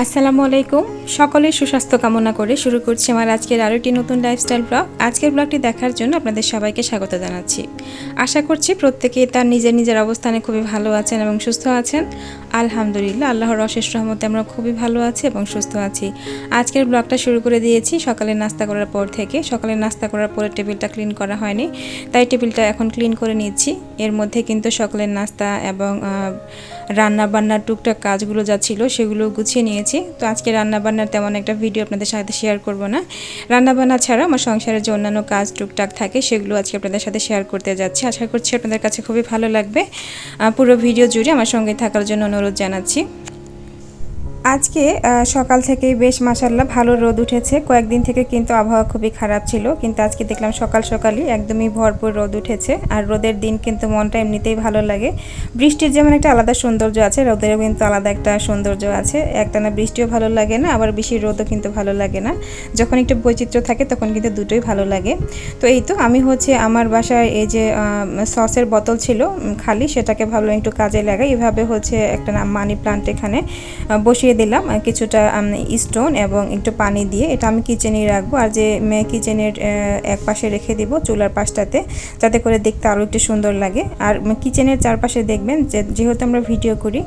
আসসালামু আলাইকুম। সকলের সুস্বাস্থ্য কামনা করে শুরু করছি আমার আজকের আরও একটি নতুন লাইফস্টাইল ব্লগ আজকের ব্লগটি দেখার জন্য আপনাদের সবাইকে স্বাগত জানাচ্ছি। আশা করছি প্রত্যেকে তার নিজের নিজের অবস্থানে খুবই ভালো আছেন এবং সুস্থ আছেন। আলহামদুলিল্লাহ, আল্লাহর অশেষ রহমতে আমরা খুবই ভালো আছি এবং সুস্থ আছি। আজকের ব্লগটা শুরু করে দিয়েছি সকালে নাস্তা করার পর থেকে। সকালে নাস্তা করার পরে টেবিলটা ক্লিন করা হয়নি, তাই টেবিলটা এখন ক্লিন করে নিচ্ছি। এর মধ্যে কিন্তু সকালের নাস্তা এবং রান্না বান্নার টুকটাক কাজগুলো যা ছিল সেগুলো গুছিয়ে নিয়েছি। তো আজকে রান্না বান্নার তেমন একটা ভিডিও আপনাদের সাথে শেয়ার করব না। রান্নাবান্না ছাড়া আমার সংসারের যে অন্যান্য কাজ টুকটাক থাকে, সেগুলো আজকে আপনাদের সাথে শেয়ার করতে যাচ্ছি। আশা করছি আপনাদের কাছে খুবই ভালো লাগবে। পুরো ভিডিও জুড়ে আমার সঙ্গে থাকার জন্য অনুরোধ জানাচ্ছি। আজকে সকাল থেকেই বেশ মাসাল্লাহ ভালো রোদ উঠেছে। কয়েকদিন থেকে কিন্তু আবহাওয়া খুবই খারাপ ছিল কিন্তু আজকে দেখলাম সকাল সকালই একদমই ভরপুর রোদ উঠেছে আর রোদের দিন কিন্তু মনটা এমনিতেই ভালো লাগে। বৃষ্টির যেমন একটা আলাদা সৌন্দর্য আছে রোদেরও কিন্তু আলাদা একটা সৌন্দর্য আছে। একটানা বৃষ্টিও ভালো লাগে না আবার বেশি রোদও কিন্তু ভালো লাগে না। যখন একটু বৈচিত্র্য থাকে তখন কিন্তু দুটোই ভালো লাগে। তো এই তো আমি হচ্ছে আমার বাসায় এই যে সসের বোতল ছিল খালি সেটাকে ভাবলাম একটু কাজে লাগাই। এভাবে হচ্ছে একটা মানি প্লান্ট এখানে আহ, বসিয়ে দিলাম কিছুটা স্টোন এবং একটু পানি দিয়ে। এটা আমি কিচেনেই রাখব আর যে কিচেনের এক পাশে রেখে দিব চুলার পাশটাতে, যাতে করে দেখতে আরও একটু সুন্দর লাগে। আর কিচেনের চারপাশে দেখবেন যেহেতু আমরা ভিডিও করি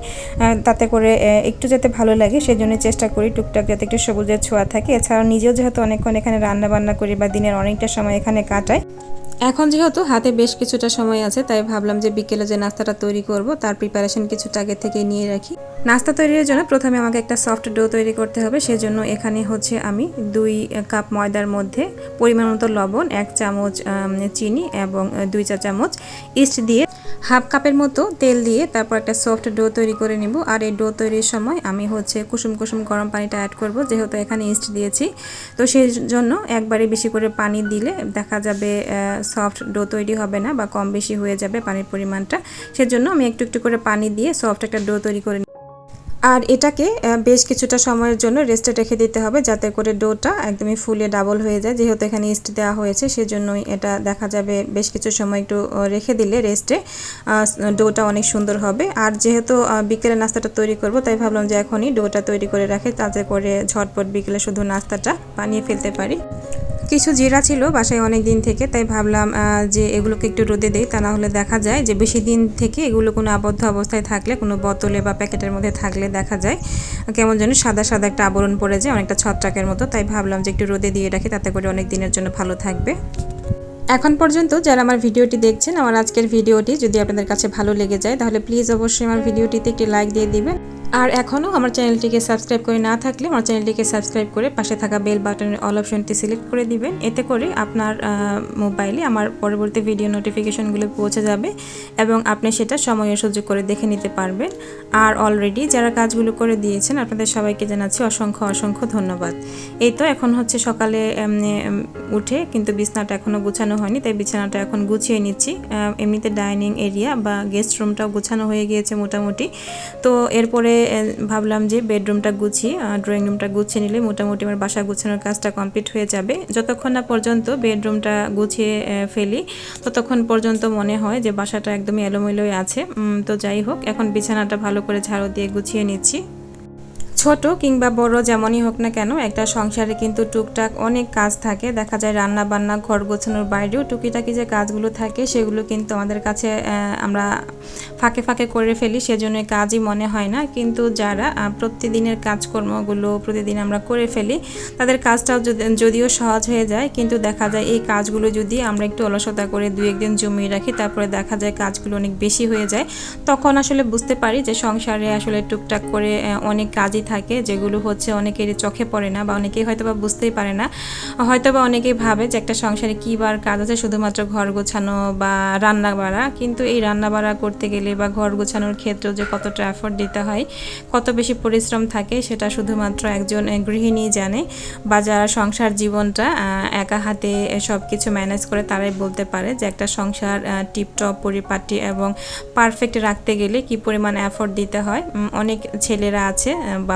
তাতে করে একটু যাতে ভালো লাগে সেজন্য চেষ্টা করি টুকটাক যাতে একটু সবুজের ছোঁয়া থাকে। এছাড়াও নিজেও যেহেতু অনেকক্ষণ এখানে রান্না বান্না করি বা দিনের অনেকটা সময় এখানে কাটাই এখন যেহেতু হাতে বেশ কিছুটা সময় আছে, তাই ভাবলাম যে বিকেলে যে নাস্তাটা তৈরি করব, তার প্রিপারেশন কিছুটা আগে থেকে নিয়ে রাখি। নাস্তা তৈরির জন্য প্রথমে আমাকে একটা সফট ডো তৈরি করতে হবে, সেজন্য এখানে হচ্ছে আমি দুই কাপ ময়দার মধ্যে পরিমাণ মতো লবণ, এক চামচ চিনি এবং দুই চা চামচ ইস্ট দিয়ে হাফ কাপের মতো তেল দিয়ে তারপর একটা সফট ডো তৈরি করে নিব। আর এই ডো তৈরির সময় আমি হচ্ছে কুসুম কুসুম গরম পানিটা অ্যাড করব, যেহেতু এখানে ইস্ট দিয়েছি। তো সেই জন্য একবারে বেশি করে পানি দিলে দেখা যাবে সফট ডো তৈরি হবে না বা কম বেশি হয়ে যাবে পানির পরিমাণটা। সেজন্য আমি একটু একটু করে পানি দিয়ে সফট একটা ডো তৈরি করে। আর এটাকে বেশ কিছুটা সময়ের জন্য রেস্টে রেখে দিতে হবে যাতে করে ডোটা একদমই ফুলে ডাবল হয়ে যায়। যেহেতু এখানে ইস্ট দেওয়া হয়েছে, সেজন্যই এটা দেখা যাবে বেশ কিছু সময় একটু রেখে দিলে রেস্টে ডোটা অনেক সুন্দর হবে। আর যেহেতু বিকেলে নাস্তাটা তৈরি করব, তাই ভাবলাম যে এখনই ডোটা তৈরি করে রাখে, তাতে করে ঝটপট বিকেলে শুধু নাস্তাটা বানিয়ে ফেলতে পারি। কিছু জিরা ছিল বাসায় অনেক দিন থেকে, তাই ভাবলাম যে এগুলোকে একটু রোদে দেই, তা না হলে দেখা যায় যে বেশি দিন থেকে এগুলো কোনো আবদ্ধ অবস্থায় থাকলে, কোনো বোতলে বা প্যাকেটের মধ্যে থাকলে দেখা যায়, কেমন যেন সাদা সাদা একটা আবরণ পড়ে যায়, অনেকটা ছত্রাকের মতো, তাই ভাবলাম যে একটু রোদে দিয়ে রাখি, তাতে করে অনেক দিনের জন্য ভালো থাকবে। এখন পর্যন্ত যারা আমার ভিডিওটি দেখছেন, আমার আজকের ভিডিওটি যদি আপনাদের কাছে ভালো লেগে যায়, তাহলে প্লিজ অবশ্যই আমার ভিডিওটিতে একটি লাইক দিয়ে দিবেন। আর এখনও আমার চ্যানেলটিকে সাবস্ক্রাইব করে না থাকলে আমার চ্যানেলটিকে সাবস্ক্রাইব করে পাশে থাকা বেল বাটনের অল অপশনটি সিলেক্ট করে দিবেন। এতে করে আপনার মোবাইলে আমার পরবর্তী ভিডিও নোটিফিকেশনগুলো পৌঁছে যাবে এবং আপনি সেটা সময় সুযোগ করে দেখে নিতে পারবেন। আর অলরেডি যারা কাজগুলো করে দিয়েছেন, আপনাদের সবাইকে জানাচ্ছি অসংখ্য অসংখ্য ধন্যবাদ। এই তো এখন হচ্ছে সকালে উঠে কিন্তু বিছনাটা এখনও গুছানো হয়নি, তাই বিছানাটা এখন গুছিয়ে নিচ্ছি। এমনিতে ডাইনিং এরিয়া বা গেস্ট রুমটাও গুছানো হয়ে গিয়েছে মোটামুটি। তো এরপরে ভাবলাম যে বেডরুমটা গুছিয়ে ড্রয়িং রুমটা গুছিয়ে নিলে মোটামুটি আমার বাসা গুছানোর কাজটা কমপ্লিট হয়ে যাবে। যতক্ষণ না পর্যন্ত বেডরুমটা গুছিয়ে ফেলি, ততক্ষণ পর্যন্ত মনে হয় যে বাসাটা একদমই এলোমেলোই আছে। তো যাই হোক, এখন বিছানাটা ভালো করে ঝাড়ু দিয়ে গুছিয়ে নিচ্ছি। ছোট কিংবা বড় যেমনই হোক না কেন, একটা সংসারে কিন্তু টুকটাক অনেক কাজ থাকে। দেখা যায় রান্না বান্না ঘর গোছানোর বাইরেও টুকিটাকি যে কাজগুলো থাকে, সেগুলো কিন্তু আমাদের কাছে আমরা ফাঁকে ফাঁকে করে ফেলি, সেজন্য কাজই মনে হয় না। কিন্তু যারা প্রতিদিনের কাজকর্মগুলো প্রতিদিন আমরা করে ফেলি, তাদের কাজটাও যদি- যদিও সহজ হয়ে যায়, কিন্তু দেখা যায় এই কাজগুলো যদি আমরা একটু অলসতা করে দু একদিন জমিয়ে রাখি, তারপরে দেখা যায় কাজগুলো অনেক বেশি হয়ে যায়, তখন আসলে বুঝতে পারি যে সংসারে আসলে টুকটাক করে অনেক কাজই থাকে যেগুলো হচ্ছে অনেকের চোখে পড়ে না বা অনেকেই হয়তো বা বুঝতেই পারে না। হয়তো বা অনেকেই ভাবে যে একটা সংসারে কী বার কাজ আছে, শুধুমাত্র ঘর গোছানো বা রান্না বাড়া। কিন্তু এই রান্না বাড়া করতে গেলে বা ঘর গোছানোর ক্ষেত্রেও যে কতটা এফোর্ট দিতে হয়, কত বেশি পরিশ্রম থাকে সেটা শুধুমাত্র একজন গৃহিণী জানে। বা যারা সংসার জীবনটা একা হাতে সব কিছু ম্যানেজ করে তারাই বলতে পারে যে একটা সংসার টিপটপ পরিপাটি এবং পারফেক্ট রাখতে গেলে কি পরিমাণ এফোর্ট দিতে হয়। অনেক ছেলেরা আছে বা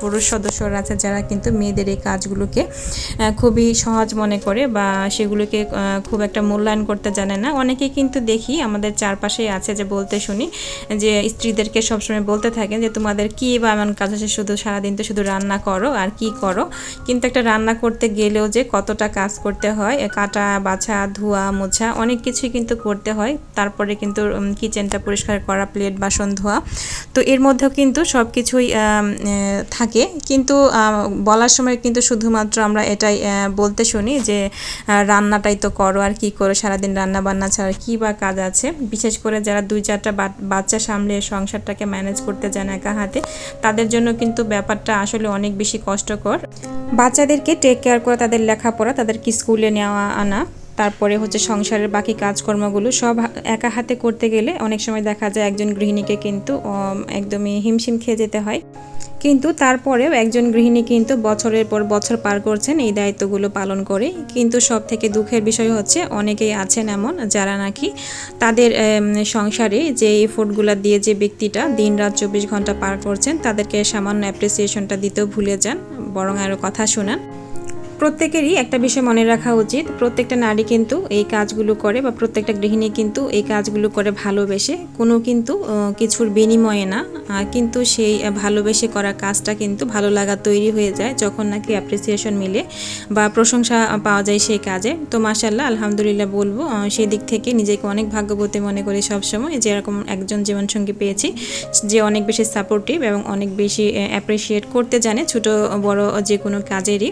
পুরুষ সদস্যরা আছে যারা কিন্তু মেয়েদের এই কাজগুলোকে খুবই সহজ মনে করে বা সেগুলোকে খুব একটা মূল্যায়ন করতে জানে না। অনেকেই কিন্তু দেখি আমাদের চারপাশেই আছে যে বলতে শুনি যে স্ত্রীদেরকে সবসময় বলতে থাকেন যে তোমাদের কি বা এমন কাজ আছে? শুধু সারাদিন তো শুধু রান্না করো আর কি করো? কিন্তু একটা রান্না করতে গেলেও যে কতটা কাজ করতে হয় কাটা বাছা ধোয়া মোছা অনেক কিছুই কিন্তু করতে হয়। তারপরে কিন্তু কিচেনটা পরিষ্কার করা প্লেট বাসন ধোয়া। তো এর মধ্যেও কিন্তু সব কিছুই এ, থাকে। কিন্তু বলার সময় কিন্তু শুধুমাত্র আমরা এটাই বলতে শুনি যে রান্নাটাই তো করো, আর কি করো, সারাদিন রান্না বান্না ছাড়া কী বা কাজ আছে। বিশেষ করে যারা দুই চারটা বাচ্চা সামলে সংসারটাকে ম্যানেজ করতে চান একা হাতে, তাদের জন্য কিন্তু ব্যাপারটা আসলে অনেক বেশি কষ্টকর। বাচ্চাদেরকে টেক কেয়ার করা তাদের লেখাপড়া, তাদেরকে স্কুলে নেওয়া আনা। তারপরে হচ্ছে সংসারের বাকি কাজকর্মগুলো সব একা হাতে করতে গেলে অনেক সময় দেখা যায় একজন গৃহিণীকে কিন্তু একদমই হিমশিম খেয়ে যেতে হয়। কিন্তু তারপরেও একজন গৃহিণী কিন্তু বছরের পর বছর পার করছেন এই দায়িত্বগুলো পালন করে। কিন্তু সব থেকে দুঃখের বিষয় হচ্ছে অনেকেই আছেন এমন যারা নাকি তাদের সংসারে যে এফোর্টগুলো দিয়ে যে ব্যক্তিটা দিন রাত চব্বিশ ঘণ্টা পার করছেন, তাদেরকে সামান্য অ্যাপ্রিসিয়েশনটা দিতেও ভুলে যান। বরং আরও কথা শোনান। প্রত্যেকেরই একটা বিষয় মনে রাখা উচিত। প্রত্যেকটা নারী কিন্তু এই কাজগুলো করে বা প্রত্যেকটা গৃহিণী কিন্তু এই কাজগুলো করে ভালোবেসে। কোনো কিন্তু কিছুর বিনিময়ে না। কিন্তু সেই ভালোবেসে করা কাজটা কিন্তু ভালো লাগা তৈরি হয়ে যায় যখন নাকি অ্যাপ্রিসিয়েশন মিলে বা প্রশংসা পাওয়া যায় সেই কাজে। তো মাসাল্লাহ আলহামদুলিল্লাহ বলব সেই দিক থেকে নিজেকে অনেক ভাগ্যবতী মনে করি সবসময় যে এরকম একজন জীবনসঙ্গী পেয়েছি যে অনেক বেশি সাপোর্টিভ এবং অনেক বেশি অ্যাপ্রিসিয়েট করতে জানে ছোট, বড় যে কোনো কাজেরই।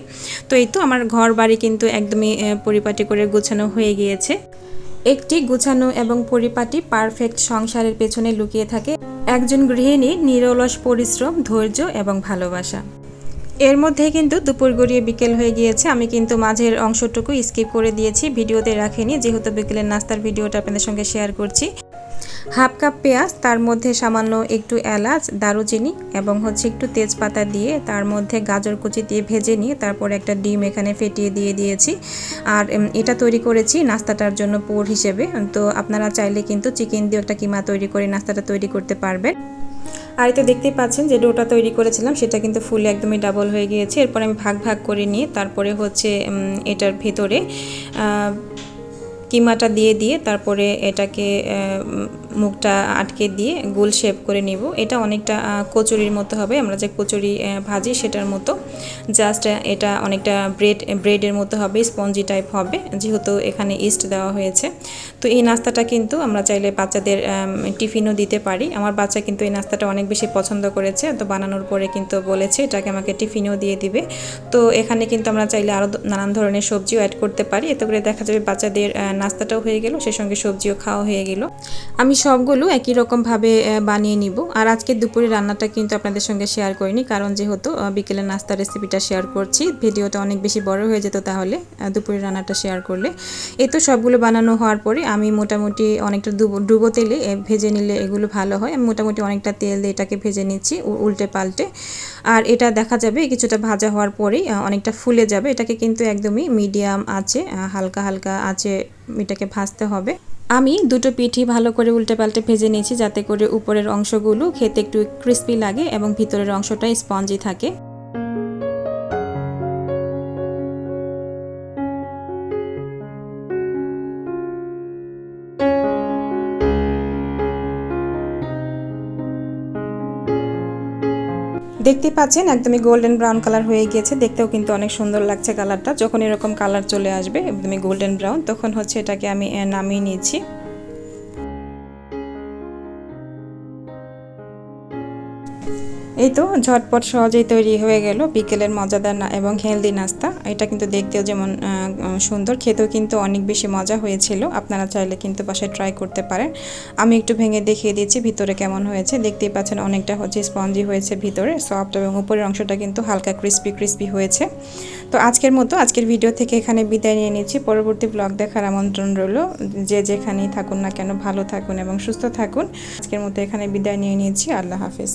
তো এই তো আমার ঘর বাড়ি কিন্তু একদমই পরিপাটি করে গোছানো হয়ে গিয়েছে। একটি গুছানো এবং পরিপাটি পারফেক্ট সংসারের পেছনে লুকিয়ে থাকে। একজন গৃহিণীর নিরলস পরিশ্রম, ধৈর্য এবং ভালোবাসা। এর মধ্যে কিন্তু দুপুর গড়িয়ে বিকেল হয়ে গিয়েছে। আমি কিন্তু মাঝের অংশটুকু স্কিপ করে দিয়েছি, ভিডিওতে রাখিনি। যেহেতু বিকেলের নাস্তার ভিডিওটা আপনাদের সঙ্গে শেয়ার করছি। হাফ কাপ পেঁয়াজ, তার মধ্যে সামান্য একটু এলাচ, দারুচিনি এবং হচ্ছে একটু তেজপাতা দিয়ে তার মধ্যে গাজর কুচি দিয়ে ভেজে নিয়ে তারপর একটা ডিম এখানে ফেটিয়ে দিয়ে দিয়েছি। আর এটা তৈরি করেছি নাস্তাটার জন্য পোর হিসেবে। তো আপনারা চাইলে কিন্তু চিকেন দিয়ে একটা কিমা তৈরি করে নাস্তাটা তৈরি করতে পারবেন। আর এই তো দেখতেই পাচ্ছেন যে ডোটা তৈরি করেছিলাম, সেটা কিন্তু ফুলে একদমই ডাবল হয়ে গিয়েছে। এরপর আমি ভাগ ভাগ করে নিয়ে তারপরে হচ্ছে এটার ভেতরে কিমাটা দিয়ে দিয়ে তারপরে এটাকে মুখটা আটকে দিয়ে গোল শেপ করে নিব। এটা অনেকটা কচুরির মতো হবে। আমরা যে কচুরি ভাজি সেটার মতো। জাস্ট এটা অনেকটা ব্রেড, ব্রেডের মতো হবে, স্পঞ্জি টাইপ হবে, যেহেতু এখানে ইস্ট দেওয়া হয়েছে। তো এই নাস্তাটা কিন্তু আমরা চাইলে বাচ্চাদের টিফিনও দিতে পারি। আমার বাচ্চা কিন্তু এই নাস্তাটা অনেক বেশি পছন্দ করেছে, তো বানানোর পরে কিন্তু বলেছে, এটাকে আমাকে টিফিনও দিয়ে দিবে। তো এখানে কিন্তু আমরা চাইলে আরও নানান ধরনের সবজিও অ্যাড করতে পারি। এতে করে দেখা যাবে বাচ্চাদের নাস্তাটাও হয়ে গেল সে সঙ্গে সবজিও খাওয়া হয়ে গেল। আমি সবগুলো একই রকমভাবে বানিয়ে নিব। আর আজকে দুপুরে রান্নাটা কিন্তু আপনাদের সঙ্গে শেয়ার করিনি কারণ যেহেতু আহ, বিকেলের নাস্তার রেসিপিটা শেয়ার করছি। ভিডিওটা অনেক বেশি বড় হয়ে যেত তাহলে দুপুরে রান্নাটা শেয়ার করলে। এই তো সবগুলো বানানো হওয়ার পরে আমি মোটামুটি অনেকটা ডুবো তেলে ভেজে নিলে এগুলো ভালো হয়। আমি মোটামুটি অনেকটা তেল দিয়ে এটাকে ভেজে নিচ্ছি উল্টে পাল্টে। আর এটা দেখা যাবে কিছুটা ভাজা হওয়ার পরেই অনেকটা ফুলে যাবে। এটাকে কিন্তু একদমই মিডিয়াম আছে হালকা হালকা আছে এটাকে ভাজতে হবে। আমি দুটো পিঠি ভালো করে উল্টে পাল্টে ভেজে নিয়েছি, যাতে করে উপরের অংশগুলো খেতে একটু ক্রিস্পি লাগে এবং ভিতরের অংশটা স্পঞ্জি থাকে। দেখতে পাচ্ছেন, একদমই গোল্ডেন ব্রাউন কালার হয়ে গিয়েছে। দেখতেও কিন্তু অনেক সুন্দর লাগছে কালারটা যখন এরকম কালার চলে আসবে, একদমই গোল্ডেন ব্রাউন তখন হচ্ছে এটাকে আমি নামিয়ে নিয়েছি এই তো ঝটপট সহজেই তৈরি হয়ে গেল বিকেলের মজাদার না এবং হেলদি নাস্তা। এটা কিন্তু দেখতেও যেমন সুন্দর। খেতেও কিন্তু অনেক বেশি মজা হয়েছিল। আপনারা চাইলে কিন্তু বাসায় ট্রাই করতে পারেন। আমি একটু ভেঙে দেখিয়ে দিচ্ছি ভিতরে কেমন হয়েছে। দেখতেই পাচ্ছেন অনেকটা হচ্ছে স্পঞ্জি হয়েছে ভিতরে সফট এবং উপরের অংশটা কিন্তু হালকা ক্রিস্পি ক্রিস্পি হয়েছে। তো আজকের মতো আজকের ভিডিও থেকে এখানে বিদায় নিয়ে নিচ্ছি। পরবর্তী ব্লগ দেখার আমন্ত্রণ রইল। যে যেখানেই থাকুন না কেন, ভালো থাকুন এবং সুস্থ থাকুন। আজকের মতো এখানে বিদায় নিয়ে নিয়েছি আল্লাহ হাফিজ।